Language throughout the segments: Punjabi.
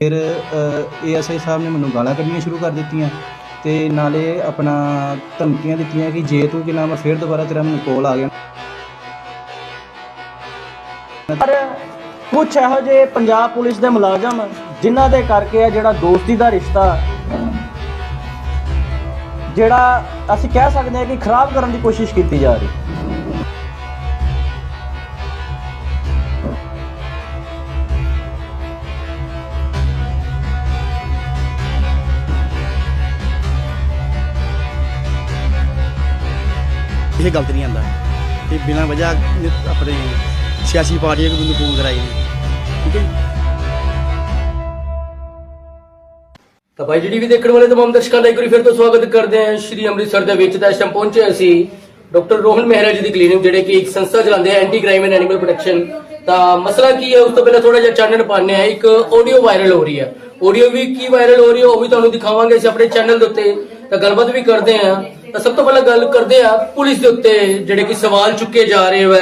ਫਿਰ ਏਐਸਆਈ ਸਾਹਿਬ ਨੇ ਮੈਨੂੰ ਗਾਲਾਂ ਕੱਢਣੀਆਂ ਸ਼ੁਰੂ ਕਰ ਦਿੱਤੀਆਂ ਤੇ ਨਾਲੇ ਆਪਣਾ ਧਮਕੀਆਂ ਦਿੱਤੀਆਂ ਕਿ ਜੇ ਤੂੰ ਕਿ ਨਾਮ ਫਿਰ ਦੁਬਾਰਾ ਤੇਰਾ ਮੈਨੂੰ ਕੋਲ ਆ ਗਿਆ। ਪਰ ਕੁਝ ਇਹੋ ਜਿਹੇ ਪੰਜਾਬ ਪੁਲਿਸ ਦੇ ਮੁਲਾਜ਼ਮ ਜਿਨ੍ਹਾਂ ਦੇ ਕਰਕੇ ਆ ਜਿਹੜਾ ਦੋਸਤੀ ਦਾ ਰਿਸ਼ਤਾ ਜਿਹੜਾ ਅਸੀਂ ਕਹਿ ਸਕਦੇ ਹਾਂ ਕਿ ਖਰਾਬ ਕਰਨ ਦੀ ਕੋਸ਼ਿਸ਼ ਕੀਤੀ ਜਾ ਰਹੀ। ਇਹ ਗਲਤ ਨਹੀਂ ਆਂਦਾ। ਤੇ ਬਿਨਾਂ ਵਜ੍ਹਾ ਆਪਣੇ ਸਿਆਸੀ ਪਾਰਟੀਆਂ ਨੂੰ ਮੈਨੂੰ ਫੋਨ ਕਰਾਈ ਨੇ। ਠੀਕ ਹੈ ਤਾਂ ਭਾਈ ਜਿਹੜੀ ਵੀ ਦੇਖਣ ਵਾਲੇ ਤਮਾਮ ਦਰਸ਼ਕਾਂ ਦਾ ਇੱਕ ਵਾਰੀ ਫਿਰ ਤੋਂ ਸਵਾਗਤ ਕਰਦੇ ਹਾਂ। ਸ਼੍ਰੀ ਅੰਮ੍ਰਿਤਸਰ ਦੇ ਵਿੱਚ ਤਾਂ ਇਸ ਟਾਈਮ ਪਹੁੰਚੇ ਅਸੀਂ ਡਾਕਟਰ ਰੋਹਨ ਮਹਿਰਾ ਜੀ ਦੀ ਕਲੀਨਿਕ, ਜਿਹੜੇ ਕਿ ਇੱਕ ਸੰਸਥਾ ਚਲਾਉਂਦੇ ਆ anti crime and animal protection ਤਾਂ ਮਸਲਾ ਕੀ ਹੈ? ਉਸ ਤੋਂ ਪਹਿਲਾਂ ਥੋੜਾ ਜਿਹਾ ਚਾਨਣ ਪਾਉਂਦੇ ਆ ਇੱਕ ਆਡੀਓ ਵਾਇਰਲ ਹੋ ਰਹੀ ਹੈ। ਆਡੀਓ ਵੀ ਕੀ ਵਾਇਰਲ ਹੋ ਰਹੀ ਹੈ, ਉਹ ਵੀ ਤੁਹਾਨੂੰ ਦਿਖਾਵਾਂਗੇ ਅਸੀਂ ਆਪਣੇ ਚੈਨਲ ਦੇ ਉੱਤੇ। ਤਾਂ ਗੱਲਬਾਤ ਵੀ ਕਰਦੇ ਆ। ਤਾਂ ਸਭ ਤੋਂ ਪਹਿਲਾਂ ਗੱਲ ਕਰਦੇ ਆ ਪੁਲਿਸ ਦੇ ਉੱਤੇ ਜਿਹੜੇ ਕਿ ਸਵਾਲ ਚੁੱਕੇ ਜਾ ਰਹੇ ਹੋਏ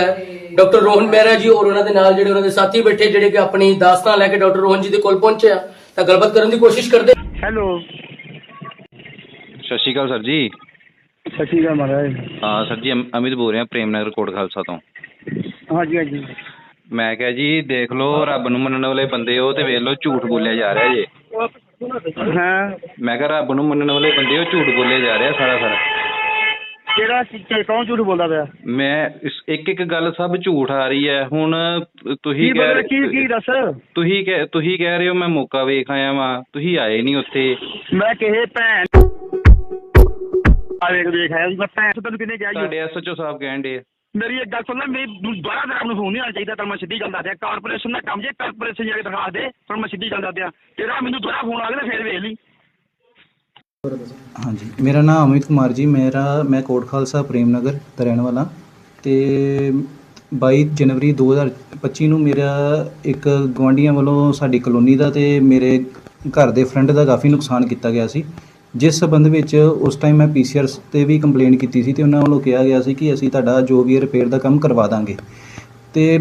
ਡਾਕਟਰ ਰੋਹਨ ਮਹਿਰਾ ਜੀ ਔਰ ਉਹਨਾਂ ਦੇ ਨਾਲ ਜਿਹੜੇ ਉਹਨਾਂ ਦੇ ਸਾਥੀ ਬੈਠੇ ਜਿਹੜੇ ਕਿ ਆਪਣੀ ਦਾਸਤਾਨ ਲੈ ਕੇ ਡਾਕਟਰ ਰੋਹਨ ਜੀ ਦੇ ਕੋਲ ਪਹੁੰਚੇ ਆ। ਤਾਂ ਗੱਲਬਾਤ ਕਰਨ ਦੀ ਕੋਸ਼ਿਸ਼ ਕਰਦੇ ਹੈਲੋ। ਸਤਿ ਸ਼੍ਰੀ ਅਕਾਲ ਸਰ ਜੀ। ਸਤਿ ਸ਼੍ਰੀ ਅਕਾਲ ਮਹਾਰਾਜ। ਹਾਂ ਸਰ ਜੀ ਅਮ- ਅਮਿਤ ਬੋਲ ਰਿਹਾ ਪ੍ਰੇਮ ਨਗਰ ਕੋਟ ਖਾਲਸਾ ਤੋਂ। ਹਾਂਜੀ ਹਾਂਜੀ। ਮੈਂ ਕਿਹਾ ਜੀ ਦੇਖ ਲਓ ਰੱਬ ਨੂੰ ਮੰਨਣ ਵਾਲੇ ਬੰਦੇ ਹੋ ਤੇ ਵੇਖ ਲਓ ਝੂਠ ਬੋਲਿਆ ਜਾ ਰਿਹਾ ਜੇ। ਹਾਂ। ਮੈਂ ਕਿਹਾ ਰੱਬ ਨੂੰ ਮੰਨਣ ਵਾਲੇ ਬੰਦੇ ਹੋ ਝੂਠ ਬੋਲਿਆ ਜਾ ਰਿਹਾ ਸਾਰਾ ਸਾਰਾ। ਕਿਹੜਾ ਕਿ- ਕੌਣ ਝੂਠ ਬੋਲਦਾ ਪਿਆ? ਮੈਂ ਇੱਕ ਇੱਕ ਗੱਲ ਸਭ ਝੂਠ ਆ ਰਹੀ ਹੈ। ਹੁਣ ਕੀ ਤੁਸੀਂ ਬੋਲ ਕੀ ਕਹਿ ਕੀ ਦੱਸ? ਤੁਸੀਂ ਕਹਿ ਤੁਸੀਂ ਕਹਿ ਰਹੇ ਹੋ ਮੈਂ ਮੌਕਾ ਵੇਖ ਆਇਆ ਵਾਂ। ਤੁਸੀਂ ਆਏ ਨਹੀਂ ਉੱਥੇ। ਮੈਂ ਕਿਹੇ ਭੈਣ ਆ ਵੇਖ ਵੇਖ ਆਇਆ ਜੀ ਮੈਂ ਭੈਣ ਤੈਨੂੰ ਕਿੰਨੇ ਕਿਹਾ ਜੀ ਤੁਹਾਡੇ ਐਸਐਚਓ ਸਾਹਿਬ ਕਹਿਣ ਦੇ ਮੇਰੀ ਇੱਕ ਗੱਲ ਸੁਣ ਲੈ, ਮੇਰੀ ਦੁਬਾਰਾ ਤੇਰਾ ਮੈਨੂੰ ਫੋਨ ਨਹੀਂ ਆਉਣਾ ਚਾਹੀਦਾ ਤਾਂ ਮੈਂ ਸਿੱਧੀ ਗੱਲ ਦੱਸ ਕਾਰਪੋਰੇਸ਼ਨ ਦਾ ਕੰਮ ਜੇ ਕਾਰਪੋਰੇਸ਼ਨ ਜਾ ਕੇ ਦਿਖਾ ਦੇ ਪਰ ਮੈਂ ਸਿੱਧੀ ਗੱਲ ਦੱਸ ਤੇਰਾ ਮੈਨੂੰ ਦੁਬਾਰਾ ਫੋਨ ਆ ਗਿਆ ਨਾ ਫੇਰ ਵੇਖ ਲਈ। ਹਾਂਜੀ। ਮੇਰਾ ਨਾਮ ਅਮਿਤ ਕੁਮਾਰ ਜੀ, ਮੇਰਾ ਮੈਂ ਕੋਟ ਖਾਲਸਾ ਪ੍ਰੇਮ ਨਗਰ ਦਾ ਰਹਿਣ ਵਾਲਾ। ਤੇ 22 ਜਨਵਰੀ 2025 ਨੂੰ ਮੇਰਾ ਇੱਕ ਗੁਆਂਢੀਆਂ ਵੱਲੋਂ ਸਾਡੀ ਕਲੋਨੀ ਦਾ ਤੇ ਮੇਰੇ ਘਰ ਦੇ ਫਰੰਟ ਦਾ ਕਾਫੀ ਨੁਕਸਾਨ ਕੀਤਾ ਗਿਆ ਸੀ। ਜਿਸ ਸਬੰਧ ਵਿੱਚ ਉਸ ਟਾਈਮ ਮੈਂ ਪੀਸੀਆਰ ਤੇ ਵੀ ਕੰਪਲੇਂਟ ਕੀਤੀ ਸੀ ਤੇ ਉਹਨਾਂ ਵੱਲੋਂ ਕਿਹਾ ਗਿਆ ਸੀ ਕਿ ਅਸੀਂ ਤੁਹਾਡਾ ਜੋ ਵੀ ਰਿਪੇਅਰ ਦਾ ਕੰਮ ਕਰਵਾ ਦਾਂਗੇ। ਤੇ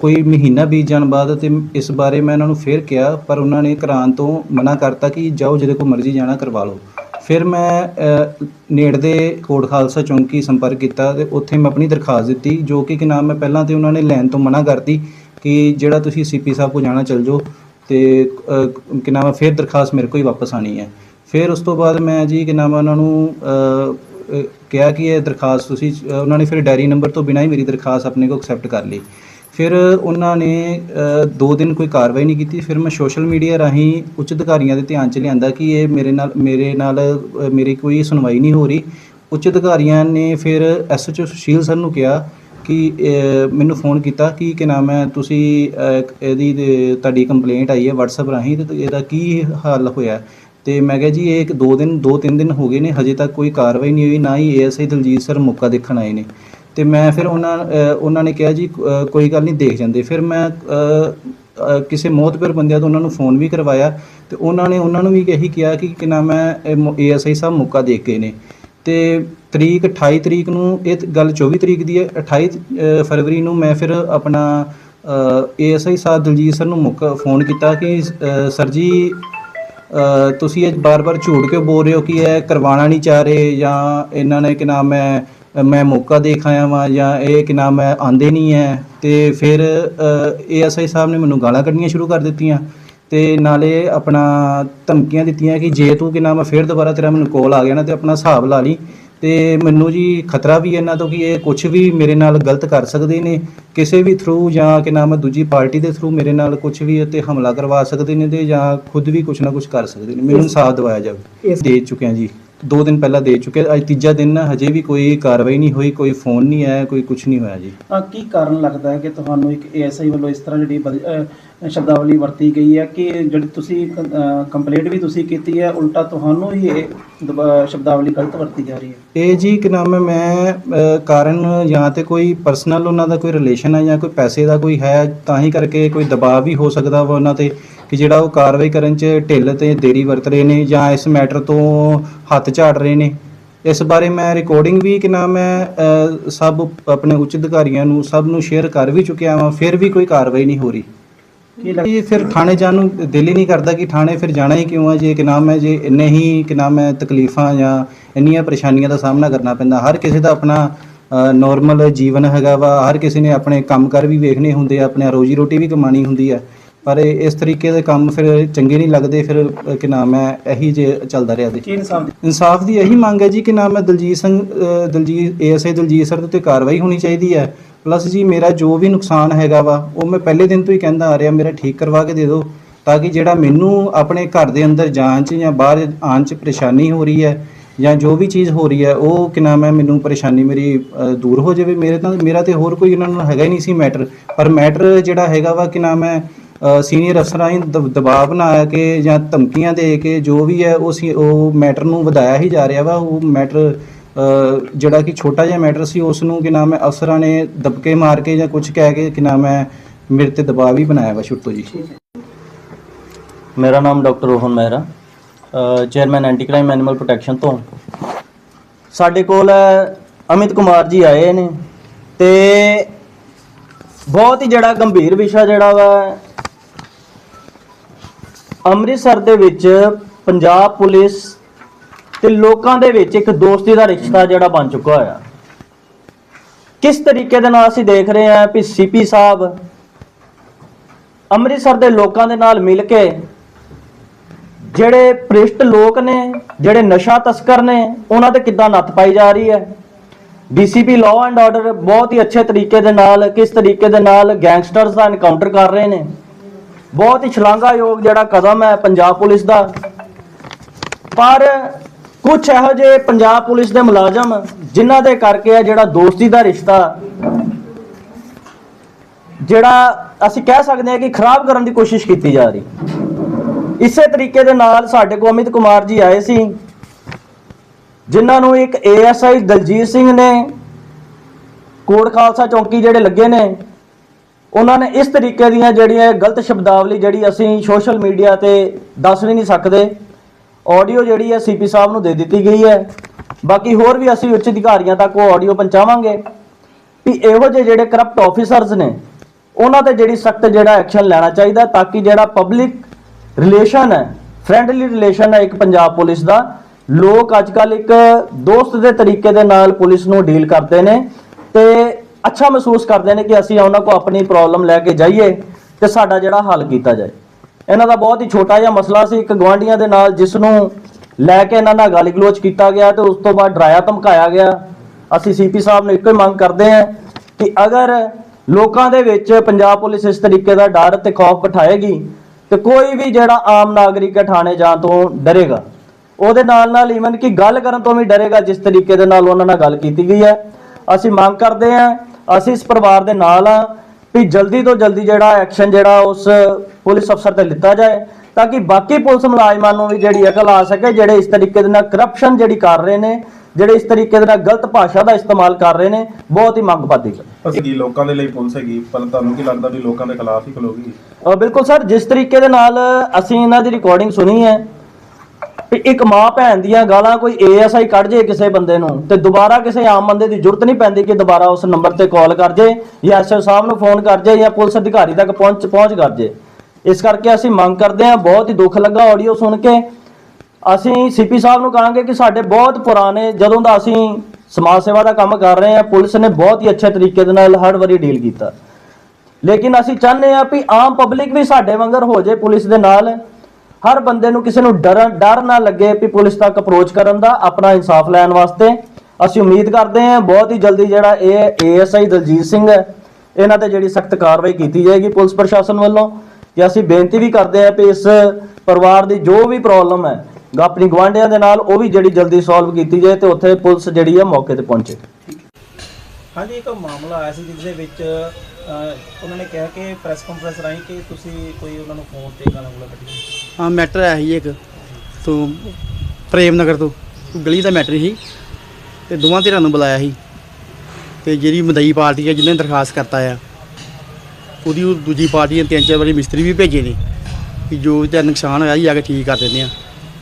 ਕੋਈ ਮਹੀਨਾ ਬੀਤ ਜਾਣ ਬਾਅਦ ਤੇ ਇਸ ਬਾਰੇ ਮੈਂ ਉਹਨਾਂ ਨੂੰ ਫੇਰ ਕਿਹਾ ਪਰ ਉਹਨਾਂ ਨੇ ਕਰਾਉਣ ਤੋਂ ਮਨਾ ਕਰਤਾ ਕਿ ਜਾਓ ਜਿਹਦੇ ਕੋਲ ਮਰਜ਼ੀ ਜਾਣਾ ਕਰਵਾ ਲਓ। ਫਿਰ ਮੈਂ ਅ, ਨੇੜ ਦੇ ਕੋਟ ਖਾਲਸਾ ਚੌਂਕੀ ਸੰਪਰਕ ਕੀਤਾ ਤੇ ਉੱਥੇ ਮੈਂ ਆਪਣੀ ਦਰਖਾਸਤ ਦਿੱਤੀ ਜੋ ਕਿ ਕਿ ਨਾਮ ਮੈਂ ਪਹਿਲਾਂ ਤੇ ਉਹਨਾਂ ਨੇ ਲੈਣ ਤੋਂ ਮਨਾ ਕਰਤੀ ਕਿ ਜਿਹੜਾ ਤੁਸੀਂ ਸੀਪੀ ਸਾਹਿਬ ਕੋਲ ਜਾਣਾ ਚੱਲ ਜਾਓ ਤੇ ਕਿ ਨਾਮ ਫਿਰ ਦਰਖਾਸਤ ਮੇਰੇ ਕੋਲ ਹੀ ਵਾਪਸ ਆਣੀ ਹੈ। ਫਿਰ ਉਸ ਤੋਂ ਬਾਅਦ ਮੈਂ ਜੀ ਕਿ ਨਾਮ ਉਹਨਾਂ ਨੂੰ ਕਿਹਾ ਕਿ ਇਹ ਦਰਖਾਸਤ ਤੁਸੀਂ ਉਹਨਾਂ ਨੇ ਫਿਰ ਡਾਇਰੀ ਨੰਬਰ ਤੋਂ ਬਿਨਾਂ ਹੀ ਮੇਰੀ ਦਰਖਾਸਤ ਆਪਣੇ ਕੋਲ ਐਕਸੈਪਟ ਕਰ ਲਈ। ਫਿਰ ਉਹਨਾਂ ਨੇ ਅ, ਦੋ ਦਿਨ ਕੋਈ ਕਾਰਵਾਈ ਨਹੀਂ ਕੀਤੀ। ਫਿਰ ਮੈਂ ਸੋਸ਼ਲ ਮੀਡੀਆ ਰਾਹੀਂ ਉੱਚ ਅਧਿਕਾਰੀਆਂ ਦੇ ਧਿਆਨ 'ਚ ਲਿਆਂਦਾ ਕਿ ਇਹ ਮੇਰੇ ਨਾਲ ਮੇਰੇ ਨਾਲ ਮੇਰੀ ਕੋਈ ਸੁਣਵਾਈ ਨਹੀਂ ਹੋ ਰਹੀ। ਉੱਚ ਅਧਿਕਾਰੀਆਂ ਨੇ ਫਿਰ ਐਸਐਚਓ ਸੁਸ਼ੀਲ ਸਰ ਨੂੰ ਕਿਹਾ ਕਿ ਮੈਨੂੰ ਫੋਨ ਕੀਤਾ ਕਿ ਕਿ ਨਾਮ ਹੈ ਤੁਸੀਂ ਇਹਦੀ ਤੁਹਾਡੀ ਕੰਪਲੇਂਟ ਆਈ ਹੈ WhatsApp ਰਾਹੀਂ ਤੇ ਇਹਦਾ ਕੀ ਹੱਲ ਹੋਇਆ? ਤੇ ਮੈਂ ਕਿਹਾ ਜੀ, ਇਹ ਇੱਕ ਦੋ ਦਿਨ, ਦੋ ਤਿੰਨ ਦਿਨ ਹੋ ਗਏ ਨੇ, ਹਜੇ ਤੱਕ ਕੋਈ ਕਾਰਵਾਈ ਨਹੀਂ ਹੋਈ, ਨਾ ਹੀ ਏਐਸਆਈ ਦਲਜੀਤ ਸਰ ਮੌਕਾ ਦੇਖਣ ਆਏ ਨੇ। ਤੇ ਮੈਂ ਫਿਰ ਉਹਨਾਂ ਉਹਨਾਂ ਨੇ ਕਿਹਾ ਜੀ ਕੋਈ ਗੱਲ ਨਹੀਂ, ਦੇਖ ਜਾਂਦੇ। ਫਿਰ ਮੈਂ ਕਿਸੇ ਮੋਹਤਬਰ ਬੰਦਿਆਂ ਤੋਂ ਉਹਨਾਂ ਨੂੰ ਫੋਨ ਵੀ ਕਰਵਾਇਆ ਤੇ ਉਹਨਾਂ ਨੇ ਉਹਨਾਂ ਨੂੰ ਵੀ ਇਹੀ ਕਿਹਾ ਕਿ ਕਿ ਨਾਮ ਹੈ ਏਐਸਆਈ ਸਾਹਿਬ ਮੌਕਾ ਦੇਖ ਗਏ ਨੇ। ਤੇ ਤਰੀਕ 28 ਤਰੀਕ ਨੂੰ, ਇਹ ਗੱਲ 24 ਤਰੀਕ ਦੀ ਹੈ 28 ਫਰਵਰੀ ਨੂੰ ਮੈਂ ਫਿਰ ਆਪਣਾ ਏਐਸਆਈ ਸਾਹਿਬ ਦਲਜੀਤ ਸਰ ਨੂੰ ਮੌਕਾ, ਫੋਨ ਕੀਤਾ ਕਿ ਸਰ ਜੀ ਤੁਸੀਂ ਇਹ ਬਾਰ-ਬਾਰ ਝੂਠ ਕਿਉਂ ਬੋਲ ਰਹੇ ਹੋ ਕਿ ਇਹ ਕਰਵਾਉਣਾ ਨਹੀਂ ਚਾਹ ਰਹੇ ਜਾਂ ਇਹਨਾਂ ਨੇ ਕਿ ਨਾਮ ਹੈ ਮੈਂ ਮੌਕਾ ਦੇਖ ਆਇਆ ਵਾਂ ਜਾਂ ਇਹ ਕਿ ਨਾਮ ਹੈ ਆਂਦੇ ਨਹੀਂ ਹੈ ਤੇ ਫਿਰ ਏਐਸਆਈ ਸਾਹਿਬ ਨੇ ਮੈਨੂੰ ਗਾਲਾਂ ਕੱਢਣੀਆਂ ਸ਼ੁਰੂ ਕਰ ਦਿੱਤੀਆਂ ਤੇ ਨਾਲੇ ਆਪਣਾ ਧਮਕੀਆਂ ਦਿੱਤੀਆਂ ਕਿ ਜੇ ਤੂੰ ਕਿ ਨਾਮ ਹੈ ਫਿਰ ਦੁਬਾਰਾ ਤੇਰਾ ਮੈਨੂੰ ਕੋਲ ਆ ਗਿਆ ਨਾ ਤੇ ਆਪਣਾ ਹਿਸਾਬ ਲਾ ਲਈ। ਤੇ ਮੈਨੂੰ ਜੀ ਖਤਰਾ ਵੀ ਇਹਨਾਂ ਤੋਂ ਕਿ ਇਹ ਕੁਝ ਵੀ ਮੇਰੇ ਨਾਲ ਗਲਤ ਕਰ ਸਕਦੇ ਨੇ ਕਿਸੇ ਵੀ ਥਰੂ ਜਾਂ ਕਿ ਨਾਮ ਦੂਜੀ ਪਾਰਟੀ ਦੇ ਥਰੂ ਮੇਰੇ ਨਾਲ ਕੁਝ ਵੀ ਅਤੇ ਹਮਲਾ ਕਰਵਾ ਸਕਦੇ ਨੇ ਤੇ ਜਾਂ ਖੁਦ ਵੀ ਕੁਝ ਨਾ ਕੁਝ ਕਰ ਸਕਦੇ ਨੇ ਮੈਨੂੰ ਇਨਸਾਫ ਦਿਵਾਇਆ ਜਾਵੇ ਦੇ ਚੁੱਕਿਆ ਜੀ। ਦੋ ਦਿਨ ਪਹਿਲਾਂ ਦੇ ਚੁੱਕੇ ਅੱਜ ਤੀਜਾ ਦਿਨ ਹੈ, ਹਜੇ ਵੀ ਕੋਈ ਕਾਰਵਾਈ ਨਹੀਂ ਹੋਈ ਕੋਈ ਫੋਨ ਨਹੀਂ ਆਇਆ ਕੋਈ ਕੁਝ ਨਹੀਂ ਹੋਇਆ ਜੀ। ਤਾਂ ਕੀ ਕਾਰਨ ਲੱਗਦਾ ਹੈ ਕਿ ਤੁਹਾਨੂੰ ਇੱਕ ਏਐਸਆਈ ਵੱਲੋਂ ਇਸ ਤਰ੍ਹਾਂ ਜਿਹੜੀ ਬਦ- ਅਹ ਸ਼ਬਦਾਵਲੀ ਵਰਤੀ ਗਈ ਹੈ ਕਿ ਜਿਹੜੀ ਤੁਸੀਂ ਕੰਪਲੇਂਟ ਵੀ ਤੁਸੀਂ ਕੀਤੀ ਹੈ ਉਲਟਾ ਤੁਹਾਨੂੰ ਹੀ ਇਹ ਦਬ- ਸ਼ਬਦਾਵਲੀ ਗਲਤ ਵਰਤੀ ਜਾ ਰਹੀ ਹੈ? ਇਹ ਜੀ ਕਿ ਨਾਮ ਹੈ ਮੈਂ ਅ, ਕਾਰਨ ਜਾਂ ਤੇ ਕੋਈ ਪਰਸਨਲ ਉਹਨਾਂ ਦਾ ਕੋਈ ਰਿਲੇਸ਼ਨ ਹੈ ਜਾਂ ਕੋਈ ਪੈਸੇ ਦਾ ਕੋਈ ਹੈ ਤਾਂ ਹੀ ਕਰਕੇ ਕੋਈ ਦਬਾਅ ਵੀ ਹੋ ਸਕਦਾ ਵਾ ਉਹਨਾਂ ਤੇ। ਕਿ ਜਿਹੜਾ ਉਹ ਕਾਰਵਾਈ ਕਰਨ 'ਚ ਢਿੱਲ ਤੇ ਦੇਰੀ ਵਰਤ ਰਹੇ ਨੇ ਜਾਂ ਇਸ ਮੈਟਰ ਤੋਂ ਹੱਥ ਝਾੜ ਰਹੇ ਨੇ? ਇਸ ਬਾਰੇ ਮੈਂ ਰਿਕਾਰਡਿੰਗ ਵੀ ਕਿ ਨਾਮ ਹੈ ਅ, ਸਭ ਆਪਣੇ ਉੱਚ ਅਧਿਕਾਰੀਆਂ ਨੂੰ ਸਭ ਨੂੰ ਸ਼ੇਅਰ ਕਰ ਵੀ ਚੁੱਕਿਆ ਵਾਂ ਫਿਰ ਵੀ ਕੋਈ ਕਾਰਵਾਈ ਨਹੀਂ ਹੋ ਰਹੀ। ਇਹ ਫਿਰ ਥਾਣੇ ਜਾਣ ਨੂੰ ਦਿਲ ਹੀ ਨਹੀਂ ਕਰਦਾ ਕਿ ਥਾਣੇ ਫਿਰ ਜਾਣਾ ਹੀ ਕਿਉਂ ਆ ਜੇ ਕਿ ਨਾਮ ਹੈ ਜੇ ਇੰਨੇ ਹੀ ਕਿ ਨਾਮ ਹੈ ਤਕਲੀਫਾਂ ਜਾਂ ਇੰਨੀਆਂ ਪਰੇਸ਼ਾਨੀਆਂ ਦਾ ਸਾਹਮਣਾ ਕਰਨਾ ਪੈਂਦਾ। ਹਰ ਕਿਸੇ ਦਾ ਆਪਣਾ ਨਾਰਮਲ ਜੀਵਨ ਹੈਗਾ ਵਾ ਹਰ ਕਿਸੇ ਨੇ ਆਪਣੇ ਕੰਮਕਾਰ ਵੀ ਵੇਖਣੇ ਹੁੰਦੇ ਆ ਆਪਣੇ ਰੋਜੀ ਰੋਟੀ ਵੀ ਕਮਾਣੀ ਹੁੰਦੀ ਆ। ਪਰ ਇਹ ਇਸ ਤਰੀਕੇ ਦੇ ਕੰਮ ਫਿਰ ਚੰਗੇ ਨਹੀਂ ਲੱਗਦੇ ਫਿਰ ਅ, ਕਿ ਨਾਮ ਹੈ ਇਹੀ ਜੇ ਚੱਲਦਾ ਰਿਹਾ ਦੇ ਕੀ ਇਨਸਾਫ ਦੀ ਇਨਸਾਫ ਦੀ ਇਹੀ ਮੰਗ ਹੈ ਜੀ ਕਿ ਨਾਮ ਹੈ ਦਲਜੀਤ ਸਿੰਘ ਅ, ਦਲਜੀਤ ਏਐਸਆਈ ਦਲਜੀਤ ਸਰ ਦੇ ਉੱਤੇ ਕਾਰਵਾਈ ਹੋਣੀ ਚਾਹੀਦੀ ਹੈ। ਪਲੱਸ ਜੀ ਮੇਰਾ ਜੋ ਵੀ ਨੁਕਸਾਨ ਹੈਗਾ ਵਾ ਉਹ ਮੈਂ ਪਹਿਲੇ ਦਿਨ ਤੋਂ ਹੀ ਕਹਿੰਦਾ ਆ ਰਿਹਾ ਮੇਰਾ ਠੀਕ ਕਰਵਾ ਕੇ ਦੇ ਦਿਓ ਤਾਂ ਕਿ ਜਿਹੜਾ ਮੈਨੂੰ ਆਪਣੇ ਘਰ ਦੇ ਅੰਦਰ ਜਾਣ 'ਚ ਜਾਂ ਬਾਹਰ ਆਉਣ 'ਚ ਪਰੇਸ਼ਾਨੀ ਹੋ ਰਹੀ ਹੈ ਜਾਂ ਜੋ ਵੀ ਚੀਜ਼ ਹੋ ਰਹੀ ਹੈ ਉਹ ਕਿ ਨਾਮ ਹੈ ਮੈਨੂੰ ਪਰੇਸ਼ਾਨੀ ਮੇਰੀ ਅ, ਦੂਰ ਹੋ ਜਾਵੇ। ਮੇਰੇ ਤਾਂ ਮੇਰਾ ਤੇ ਹੋਰ ਕੋਈ ਉਹਨਾਂ ਨੂੰ ਹੈਗਾ ਹੀ ਨਹੀਂ ਸੀ ਮੈਟਰ ਪਰ ਮੈਟਰ ਜਿਹੜਾ ਹੈਗਾ ਵਾ ਕਿ ਨਾਮ ਹੈ ਸੀਨੀਅਰ ਅਫਸਰਾਂ ਹੀ ਦ- ਦਬਾਅ ਬਣਾ ਕੇ ਜਾਂ ਧਮਕੀਆਂ ਦੇ ਕੇ ਜੋ ਵੀ ਹੈ ਉਹ ਸੀ, ਉਹ ਮੈਟਰ ਨੂੰ ਵਧਾਇਆ ਹੀ ਜਾ ਰਿਹਾ ਵਾ। ਉਹ ਮੈਟਰ ਜਿਹੜਾ ਕਿ ਛੋਟਾ ਜਿਹਾ ਮੈਟਰ ਸੀ, ਉਸ ਨੂੰ ਕਿ ਨਾਮ ਹੈ ਅਫਸਰਾਂ ਨੇ ਦਬਕੇ ਮਾਰ ਕੇ ਜਾਂ ਕੁਝ ਕਹਿ ਕੇ ਕਿ ਨਾਮ ਹੈ ਮੇਰੇ ਤੇ ਦਬਾਅ ਵੀ ਬਣਾਇਆ ਵਾ ਸ਼ੁਰੂ ਜੀ। ਮੇਰਾ ਨਾਮ doctor Rohan Mehra chairman anti crime animal protection ਤੋਂ। ਸਾਡੇ ਕੋਲ ਅਮਿਤ ਕੁਮਾਰ ਜੀ ਆਏ ਨੇ ਤੇ ਬਹੁਤ ਹੀ ਜਿਹੜਾ ਗੰਭੀਰ ਵਿਸ਼ਾ ਜਿਹੜਾ ਵਾ ਅੰਮ੍ਰਿਤਸਰ ਦੇ ਵਿੱਚ ਪੰਜਾਬ ਪੁਲਿਸ ਤੇ ਲੋਕਾਂ ਦੇ ਵਿੱਚ ਇੱਕ ਦੋਸਤੀ ਦਾ ਰਿਸ਼ਤਾ ਜਿਹੜਾ ਬਣ ਚੁੱਕਾ ਹੋਇਆ। ਕਿਸ ਤਰੀਕੇ ਦੇ ਨਾਲ ਅਸੀਂ ਦੇਖ ਰਹੇ ਹਾਂ ਵੀ ਸੀਪੀ ਸਾਹਿਬ ਅੰਮ੍ਰਿਤਸਰ ਦੇ ਲੋਕਾਂ ਦੇ ਨਾਲ ਮਿਲ ਕੇ ਜਿਹੜੇ ਭ੍ਰਿਸ਼ਟ ਲੋਕ ਨੇ, ਜਿਹੜੇ ਨਸ਼ਾ ਤਸਕਰ ਨੇ, ਉਹਨਾਂ ਤੇ ਕਿੱਦਾਂ ਨੱਥ ਪਾਈ ਜਾ ਰਹੀ ਹੈ? ਡੀਸੀਪੀ ਲਾਅ ਐਂਡ ਆਰਡਰ ਬਹੁਤ ਹੀ ਅੱਛੇ ਤਰੀਕੇ ਦੇ ਨਾਲ, ਕਿਸ ਤਰੀਕੇ ਦੇ ਨਾਲ ਗੈਂਗਸਟਰਸ ਦਾ ਐਨਕਾਊਂਟਰ ਕਰ ਰਹੇ ਨੇ? ਬਹੁਤ ਹੀ ਸ਼ਲਾਘਾਯੋਗ ਜਿਹੜਾ ਕਦਮ ਹੈ ਪੰਜਾਬ ਪੁਲਿਸ ਦਾ। ਪਰ ਕੁਝ ਇਹੋ ਜਿਹੇ ਪੰਜਾਬ ਪੁਲਿਸ ਦੇ ਮੁਲਾਜ਼ਮ ਜਿਨ੍ਹਾਂ ਦੇ ਕਰਕੇ ਆ ਜਿਹੜਾ ਦੋਸਤੀ ਦਾ ਰਿਸ਼ਤਾ, ਜਿਹੜਾ ਅਸੀਂ ਕਹਿ ਸਕਦੇ ਹਾਂ ਕਿ ਖਰਾਬ ਕਰਨ ਦੀ ਕੋਸ਼ਿਸ਼ ਕੀਤੀ ਜਾ ਰਹੀ। ਇਸੇ ਤਰੀਕੇ ਦੇ ਨਾਲ ਸਾਡੇ ਕੋਲ ਅਮਿਤ ਕੁਮਾਰ ਜੀ ਆਏ ਸੀ, ਜਿਨ੍ਹਾਂ ਨੂੰ ਇੱਕ ਏਐਸਆਈ ਦਲਜੀਤ ਸਿੰਘ ਨੇ ਕੋਟ ਖਾਲਸਾ ਚੌਂਕੀ ਜਿਹੜੇ ਲੱਗੇ ਨੇ ਉਹਨਾਂ ਨੇ ਇਸ ਤਰੀਕੇ ਦੀਆਂ ਜਿਹੜੀਆਂ ਗਲਤ ਸ਼ਬਦਾਵਲੀ ਜਿਹੜੀ ਅਸੀਂ ਸੋਸ਼ਲ ਮੀਡੀਆ ਤੇ ਦੱਸ ਵੀ ਨਹੀਂ ਸਕਦੇ ਆਡੀਓ ਜਿਹੜੀ ਹੈ ਸੀਪੀ ਸਾਹਿਬ ਨੂੰ ਦੇ ਦਿੱਤੀ ਗਈ ਹੈ। ਬਾਕੀ ਹੋਰ ਵੀ ਅਸੀਂ ਉੱਚ ਅਧਿਕਾਰੀਆਂ ਤੱਕ ਉਹ ਆਡੀਓ ਪਹੁੰਚਾਵਾਂਗੇ ਵੀ ਇਹੋ ਜਿਹੇ ਜਿਹੜੇ ਕਰਪਟ ਆਫੀਸਰਸ ਨੇ, ਉਹਨਾਂ ਤੇ ਜਿਹੜੀ ਸਖਤ ਜਿਹੜਾ ਐਕਸ਼ਨ ਲੈਣਾ ਚਾਹੀਦਾ ਤਾਂ ਕਿ ਜਿਹੜਾ ਪਬਲਿਕ ਰਿਲੇਸ਼ਨ ਹੈ ਫ੍ਰੈਂਡਲੀ ਰਿਲੇਸ਼ਨ ਹੈ ਇੱਕ ਪੰਜਾਬ ਪੁਲਿਸ ਦਾ, ਲੋਕ ਅੱਜ ਕੱਲ ਇੱਕ ਦੋਸਤ ਦੇ ਤਰੀਕੇ ਦੇ ਨਾਲ ਪੁਲਿਸ ਨੂੰ ਡੀਲ ਕਰਦੇ ਨੇ ਤੇ ਅੱਛਾ ਮਹਿਸੂਸ ਕਰਦੇ ਨੇ ਕਿ ਅਸੀਂ ਉਹਨਾਂ ਕੋ ਆਪਣੀ ਪ੍ਰੋਬਲਮ ਲੈ ਕੇ ਜਾਈਏ ਤੇ ਸਾਡਾ ਜਿਹੜਾ ਹੱਲ ਕੀਤਾ ਜਾਏ। ਇਹਨਾਂ ਦਾ ਬਹੁਤ ਹੀ ਛੋਟਾ ਜਿਹਾ ਮਸਲਾ ਸੀ। ਇੱਕ ਗਵਾਂਢੀਆਂ ਦੇ ਨਾਲ ਜਿਸ ਨੂੰ ਲੈ ਕੇ ਇਹਨਾਂ ਨਾਲ ਗਾਲੀ ਗਲੋਚ ਕੀਤਾ ਗਿਆ ਤੇ ਉਸ ਤੋਂ ਬਾਅਦ ਡਰਾਇਆ, ਧਮਕਾਇਆ ਗਿਆ। ਅਸੀਂ ਸੀਪੀ ਸਾਹਿਬ ਨੂੰ ਇੱਕੋ ਹੀ ਮੰਗ ਕਰਦੇ ਹਾਂ ਕਿ ਅਗਰ ਲੋਕਾਂ ਦੇ ਵਿੱਚ ਪੰਜਾਬ ਪੁਲਿਸ ਇਸ ਤਰੀਕੇ ਦਾ ਡਰ ਤੇ ਖੌਫ ਬਿਠਾਏਗੀ, ਤੇ ਕੋਈ ਵੀ ਜਿਹੜਾ ਆਮ ਨਾਗਰਿਕ ਹੈ ਥਾਣੇ ਜਾਣ ਤੋਂ ਡਰੇਗਾ। ਉਹਦੇ ਨਾਲ ਨਾਲ ਈਵਨ ਕਿ ਗੱਲ ਕਰਨ ਤੋਂ ਵੀ ਡਰੇਗਾ, ਜਿਸ ਤਰੀਕੇ ਦੇ ਨਾਲ ਉਹਨਾਂ ਨਾਲ ਗੱਲ ਕੀਤੀ ਗਈ ਹੈ। ਅਸੀਂ ਮੰਗ ਕਰਦੇ ਹਾਂ ਅਸੀਂ ਇਸ ਪਰਿਵਾਰ ਦੇ ਨਾਲ ਆ ਵੀ ਜਲਦੀ ਤੋਂ ਜਲਦੀ ਜਿਹੜਾ ਐਕਸ਼ਨ ਜਿਹੜਾ ਉਸ ਪੁਲਿਸ ਅਫਸਰ ਤੇ ਲਿੱਤਾ ਜਾਏ ਤਾਂ ਕਿ ਬਾਕੀ ਪੁਲਿਸ ਮੁਲਾਜ਼ਮਾਂ ਨੂੰ ਵੀ ਜਿਹੜੀ ਅਕਲ ਆ ਸਕੇ ਜਿਹੜੇ ਇਸ ਤਰੀਕੇ ਦੇ ਨਾਲ ਕਰਪਸ਼ਨ ਜਿਹੜੀ ਕਰ ਰਹੇ ਨੇ ਜਿਹੜੇ ਇਸ ਤਰੀਕੇ ਦੇ ਨਾਲ ਗਲਤ ਭਾਸ਼ਾ ਦਾ ਇਸਤੇਮਾਲ ਕਰ ਰਹੇ ਨੇ ਬਹੁਤ ਹੀ ਮੰਗ ਪਾਦੀ ਸੀਗੀ ਲੋਕਾਂ ਦੇ ਲਈ ਪੁਲਿਸ ਹੈਗੀ? ਪਰ ਤੁਹਾਨੂੰ ਕੀ ਲੱਗਦਾ ਵੀ ਲੋਕਾਂ ਦੇ ਖਿਲਾਫ ਹੀ ਖਲੋਗੀ? ਬਿਲਕੁਲ ਸਰ ਜਿਸ ਤਰੀਕੇ ਦੇ ਨਾਲ ਅਸੀਂ ਇਹਨਾਂ ਦੀ ਰਿਕਾਰਡਿੰਗ ਸੁਣੀ ਹੈ ਵੀ ਇੱਕ ਮਾਂ ਭੈਣ ਦੀਆਂ ਗਾਲਾਂ ਕੋਈ ਏਐਸਆਈ ਕੱਢ ਜੇ ਕਿਸੇ ਬੰਦੇ ਨੂੰ, ਤੇ ਦੁਬਾਰਾ ਕਿਸੇ ਆਮ ਬੰਦੇ ਦੀ ਜ਼ਰੂਰਤ ਨਹੀਂ ਪੈਂਦੀ ਕਿ ਦੁਬਾਰਾ ਉਸ ਨੰਬਰ ਤੇ ਕਾਲ ਕਰ ਜੇ, ਜਾਂ ਐਸਓ ਸਾਹਿਬ ਨੂੰ ਫੋਨ ਕਰ ਜੇ, ਜਾਂ ਪੁਲਿਸ ਅਧਿਕਾਰੀ ਤੱਕ ਪਹੁੰਚ ਪਹੁੰਚ ਕਰ ਜੇ। ਇਸ ਕਰਕੇ ਅਸੀਂ ਮੰਗ ਕਰਦੇ ਹਾਂ, ਬਹੁਤ ਹੀ ਦੁੱਖ ਲੱਗਾ ਆਡੀਓ ਸੁਣ ਕੇ। ਅਸੀਂ ਸੀਪੀ ਸਾਹਿਬ ਨੂੰ ਕਹਾਂਗੇ ਕਿ ਸਾਡੇ ਬਹੁਤ ਪੁਰਾਣੇ, ਜਦੋਂ ਦਾ ਅਸੀਂ ਸਮਾਜ ਸੇਵਾ ਦਾ ਕੰਮ ਕਰ ਰਹੇ ਹਾਂ, ਪੁਲਿਸ ਨੇ ਬਹੁਤ ਹੀ ਅੱਛੇ ਤਰੀਕੇ ਦੇ ਨਾਲ ਹਰ ਵਾਰੀ ਡੀਲ ਕੀਤਾ। ਲੇਕਿਨ ਅਸੀਂ ਚਾਹੁੰਦੇ ਹਾਂ ਵੀ ਆਮ ਪਬਲਿਕ ਵੀ ਸਾਡੇ ਵਾਂਗਰ ਹੋ ਜੇ ਪੁਲਿਸ ਦੇ ਨਾਲ। ਹਰ ਬੰਦੇ ਨੂੰ ਕਿਸੇ ਨੂੰ ਡਰ ਡਰ ਨਾ ਲੱਗੇ ਵੀ ਪੁਲਿਸ ਤੱਕ ਅਪਰੋਚ ਕਰਨ ਦਾ, ਆਪਣਾ ਇਨਸਾਫ ਲੈਣ ਵਾਸਤੇ। ਅਸੀਂ ਉਮੀਦ ਕਰਦੇ ਹਾਂ ਬਹੁਤ ਹੀ ਜਲਦੀ ਜਿਹੜਾ ਇਹ ਏਐਸਆਈ ਦਲਜੀਤ ਸਿੰਘ ਹੈ, ਇਹਨਾਂ ਤੇ ਜਿਹੜੀ ਸਖਤ ਕਾਰਵਾਈ ਕੀਤੀ ਜਾਏਗੀ ਪੁਲਿਸ ਪ੍ਰਸ਼ਾਸਨ ਵੱਲੋਂ। ਤੇ ਅਸੀਂ ਬੇਨਤੀ ਵੀ ਕਰਦੇ ਹਾਂ ਵੀ ਇਸ ਪਰਿਵਾਰ ਦੀ ਜੋ ਵੀ ਪ੍ਰੋਬਲਮ ਹੈ, ਆਪਣੀ ਗਵਾਂਢੀਆਂ ਦੇ ਨਾਲ ਉਹ ਵੀ ਜਿਹੜੀ ਜਲਦੀ ਸੋਲਵ ਕੀਤੀ ਜਾਏ ਤੇ ਉੱਥੇ ਪੁਲਿਸ ਜਿਹੜੀ ਹੈ ਮੌਕੇ ਤੇ ਪਹੁੰਚੇ। ਹਾਂਜੀ, ਇੱਕ ਮਾਮਲਾ ਆਇਆ ਸੀ ਜਿਸ ਦੇ ਵਿੱਚ ਉਹਨਾਂ ਨੇ ਕਿਹਾ ਕਿ ਪ੍ਰੈਸ ਕਾਨਫਰੰਸ ਰਾਹੀਂ ਕਿ ਤੁਸੀਂ ਕੋਈ ਉਹਨਾਂ ਨੂੰ ਫੋਨ ਤੇ ਗਾਲਾਂ ਗੁਲਾ ਕੱਢੀ ਹਾਂ ਮੈਟਰ ਹੈ ਸੀ ਇੱਕ। ਤੋਂ ਪ੍ਰੇਮ ਨਗਰ ਤੋਂ। ਗਲੀ ਦਾ ਮੈਟਰ ਸੀ। ਤੇ ਦੋਵਾਂ ਧਿਰਾਂ ਨੂੰ ਬੁਲਾਇਆ ਸੀ। ਤੇ ਜਿਹੜੀ ਮਦਈ ਪਾਰਟੀ ਹੈ, ਜਿਹਨੇ ਦਰਖਾਸਤ ਕਰਤਾ ਆ, ਉਹਦੀ ਉਹ ਦੂਜੀ ਪਾਰਟੀ ਨੇ ਤਿੰਨ ਚਾਰ ਵਾਰੀ ਮਿਸਤਰੀ ਵੀ ਭੇਜੇ ਨੇ। ਕਿ ਜੋ ਤੇ ਨੁਕਸਾਨ ਹੋਇਆ ਜੀ ਆ ਕੇ ਠੀਕ ਕਰ ਦਿੰਦੇ ਆ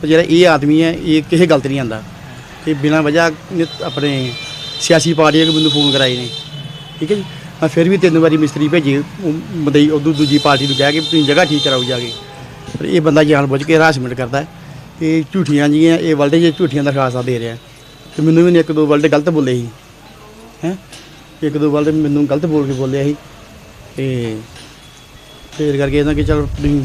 ਪਰ ਜਿਹੜਾ ਇਹ ਆਦਮੀ ਹੈ, ਇਹ ਕਿਸੇ ਗਲਤ ਨਹੀਂ ਆਂਦਾ। ਇਹ ਬਿਨਾਂ ਵਜ੍ਹਾ ਆਪਣੇ ਸਿਆਸੀ ਪਾਰਟੀਆਂ ਦੇ ਮੈਨੂੰ ਫੋਨ ਕਰਾਏ ਨੇ। ਠੀਕ ਹੈ ਜੀ? ਮੈਂ ਫਿਰ ਵੀ ਤਿੰਨ ਵਾਰੀ ਮਿਸਤਰੀ ਭੇਜੀ, ਉਹ ਮਦਈ ਉਦੋਂ ਦੂਜੀ ਪਾਰਟੀ ਨੂੰ ਕਹਿ ਕੇ ਤੁਸੀਂ ਜਗ੍ਹਾ ਠੀਕ ਕਰਾਓ ਜਾ ਕੇ। ਪਰ ਇਹ ਬੰਦਾ ਜਾਣ ਬੁੱਝ ਕੇ ਹਰਾਸਮੈਂਟ ਕਰਦਾ ਹੈ ਝੂਠੀਆਂ ਜੀਆਂ, ਇਹ ਵਲਡੇ ਜੇ ਝੂਠੀਆਂ ਦਾ ਦਰਖਾਸਤਾਂ ਦੇ ਰਿਹਾ ਤੇ ਮੈਨੂੰ ਵੀ ਇੱਕ ਦੋ ਵਲਡੇ ਗਲਤ ਬੋਲੇ ਸੀ। ਹੈ? ਇੱਕ ਦੋ ਵਲਡੇ ਮੈਨੂੰ ਗਲਤ ਬੋਲ ਕੇ ਬੋਲਿਆ ਸੀ। ਤੇ ਫੇਰ ਕਰਕੇ ਇਹਨਾਂ ਕਿ ਚਲ ਤੁਸੀਂ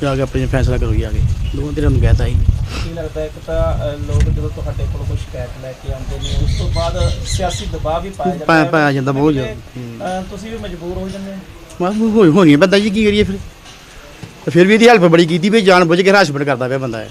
ਜਾ ਕੇ ਆਪਣੇ ਫੈਸਲਾ ਕਰੋ ਜਾ ਕੇ। ਦੋਵਾਂ ਧਿਰਾਂ ਨੂੰ ਕਹਿਤਾ ਸੀ ਕੀ ਲੱਗਦਾ ਹੈ ਕਿ ਤਾਂ ਅ, ਲੋਕ ਜਦੋਂ ਤੁਹਾਡੇ ਕੋਲ ਕੋਈ ਸ਼ਿਕਾਇਤ ਲੈ ਕੇ ਆਉਂਦੇ ਨੇ ਉਸ ਤੋਂ ਬਾਅਦ ਸਿਆਸੀ ਦਬਾਅ ਵੀ ਪਾਇਆ ਜਾਂਦਾ ਪਾਇਆ-। ਪਾਇਆ ਜਾਂਦਾ ਬਹੁਤ ਜ਼ਿਆਦਾ। ਤੁਸੀਂ ਵੀ ਮਜਬੂਰ ਹੋ ਜਾਂਦੇ ਹੋ ਬਸ ਹੋਈ ਹੋਣੀ ਬੰਦਾ ਜੀ ਕੀ ਕਰੀਏ ਫਿਰ ਤੇ ਫਿਰ ਵੀ ਇਹਦੀ ਹੈਲਪ ਬੜੀ ਕੀਤੀ ਵੀ ਜਾਣ ਬੁੱਝ ਕੇ ਹਰਾਸਮੈਂਟ ਕਰਦਾ ਪਿਆ ਬੰਦਾ ਇਹ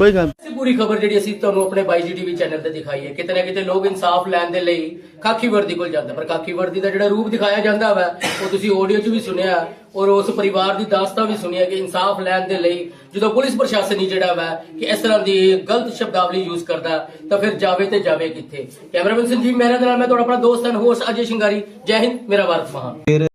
ਕੋਈ ਗੱਲ ਇਹ ਪੂਰੀ ਖਬਰ ਜਿਹੜੀ ਅਸੀਂ ਤੁਹਾਨੂੰ ਆਪਣੇ ਬਾਈ ਜੀ ਟੀਵੀ ਚੈਨਲ ਤੇ ਦਿਖਾਈ ਹੈ। ਕਿਤੇ ਨਾ ਕਿਤੇ ਲੋਕ ਇਨਸਾਫ ਲੈਣ ਦੇ ਲਈ ਕਾਕੀ ਵਰਦੀ ਕੋਲ ਜਾਂਦੇ ਪਰ ਕਾਕੀ ਵਰਦੀ ਦਾ ਜਿਹੜਾ ਰੂਪ ਦਿਖਾਇਆ ਜਾਂਦਾ ਵਾ, ਉਹ ਤੁਸੀਂ ਆਡੀਓ 'ਚ ਵੀ ਸੁਣਿਆ ਔਰ ਉਸ ਪਰਿਵਾਰ ਦੀ ਦਾਸਤਾਨ ਵੀ ਸੁਣਿਆ ਕਿ ਇਨਸਾਫ ਲੈਣ ਦੇ ਲਈ ਜਦੋਂ ਪੁਲਿਸ ਪ੍ਰਸ਼ਾਸਨ ਹੀ ਜਿਹੜਾ ਵਾ ਕਿ ਇਸ ਤਰ੍ਹਾਂ ਦੀ ਗਲਤ ਸ਼ਬਦਾਵਲੀ ਯੂਜ਼ ਕਰਦਾ, ਤਾਂ ਫਿਰ ਜਾਵੇ ਤੇ ਜਾਵੇ ਕਿੱਥੇ। ਕੈਮਰਾਮੈਨ ਸੰਜੀਵ ਮਹਿਰਾ ਦੇ ਨਾਲ ਮੈਂ ਤੁਹਾਡਾ ਆਪਣਾ ਦੋਸਤ ਹਾਂ ਹੋਸਟ ਅਜੇ ਸ਼ਿੰਗਾਰੀ। ਜੈ ਹਿੰਦ, ਮੇਰਾ ਭਾਰਤ ਮਹਾਨ।